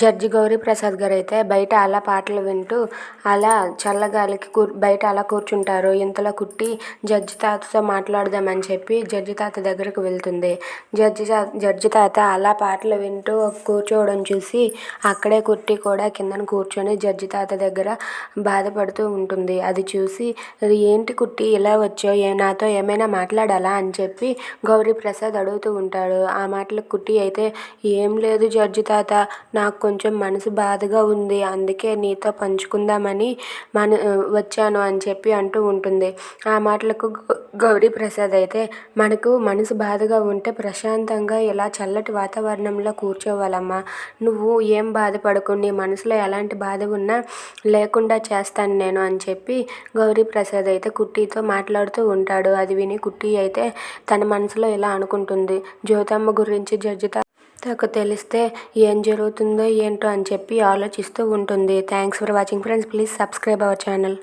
Judge Gauri Prasad గారు అయితే బయట అలా పాటలు వింటూ అలా చల్లగాలికి కూ బయట అలా కూర్చుంటారు. ఇంతలో కుట్టి జడ్జి తాతతో మాట్లాడదామని చెప్పి జడ్జి తాత దగ్గరకు వెళ్తుంది. జడ్జి జడ్జి తాత అలా పాటలు వింటూ కూర్చోవడం చూసి అక్కడే కుట్టి కూడా కిందన కూర్చొని జడ్జి తాత దగ్గర బాధపడుతూ ఉంటుంది. అది చూసి ఏంటి కుట్టి ఇలా వచ్చో ఏ నాతో ఏమైనా మాట్లాడాలా? అని చెప్పి గౌరీ ప్రసాద్ అడుగుతూ ఉంటాడు. ఆ మాటలకు కుట్టి అయితే ఏం లేదు జడ్జి తాత నాకు కొంచెం మనసు బాధగా ఉంది. అందుకే నీతో పంచుకుందామని మన వచ్చాను అని చెప్పి అంటూ ఉంటుంది. ఆ మాటలకు గౌరీ ప్రసాద్ అయితే మనకు మనసు బాధగా ఉంటే ప్రశాంతంగా ఇలా చల్లటి వాతావరణంలో కూర్చోవాలమ్మా. నువ్వు ఏం బాధపడకు నీ మనసులో ఎలాంటి బాధ ఉన్నా లేకుండా చేస్తాను నేను అని చెప్పి గౌరీ ప్రసాద్ అయితే కుట్టితో మాట్లాడుతూ ఉంటాడు. అది విని కుట్టి అయితే తన మనసులో ఇలా అనుకుంటుంది. జ్యోతమ్మ గురించి జడ్జిత తకు తెలిస్తే ఏం జరుగుతుందో ఏంటో అని చెప్పి ఆలోచిస్తూ ఉంటుంది. Thanks for watching friends please subscribe our channel